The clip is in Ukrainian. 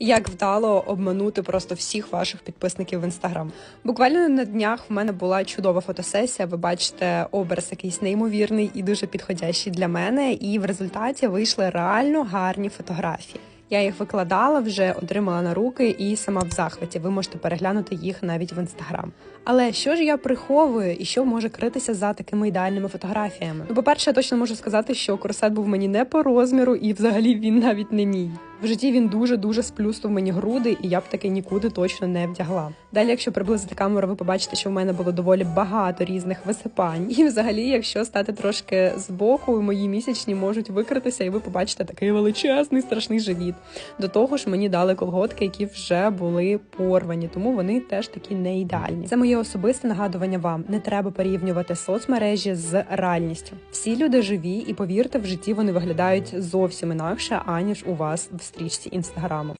Як вдало обманути просто всіх ваших підписників в інстаграм. Буквально на днях в мене була чудова фотосесія. Ви бачите образ якийсь неймовірний і дуже підходящий для мене. І в результаті вийшли реально гарні фотографії. Я їх викладала, вже отримала на руки і сама в захваті. Ви можете переглянути їх навіть в інстаграм. Але що ж я приховую і що може критися за такими ідеальними фотографіями? Ну, по-перше, я точно можу сказати, що корсет був мені не по розміру, і взагалі він навіть не мій. В житті він дуже дуже сплюснув мені груди, і я б таки нікуди точно не вдягла. Далі, якщо приблизити камеру, ви побачите, що в мене було доволі багато різних висипань. І взагалі, якщо стати трошки збоку, мої місячні можуть викритися, і ви побачите такий величезний страшний живіт. До того ж, мені дали колготки, які вже були порвані, тому вони теж такі не ідеальні. Це моє особисте нагадування вам. Не треба порівнювати соцмережі з реальністю. Всі люди живі, і повірте, в житті вони виглядають зовсім інакше, аніж у вас в стрічці інстаграму.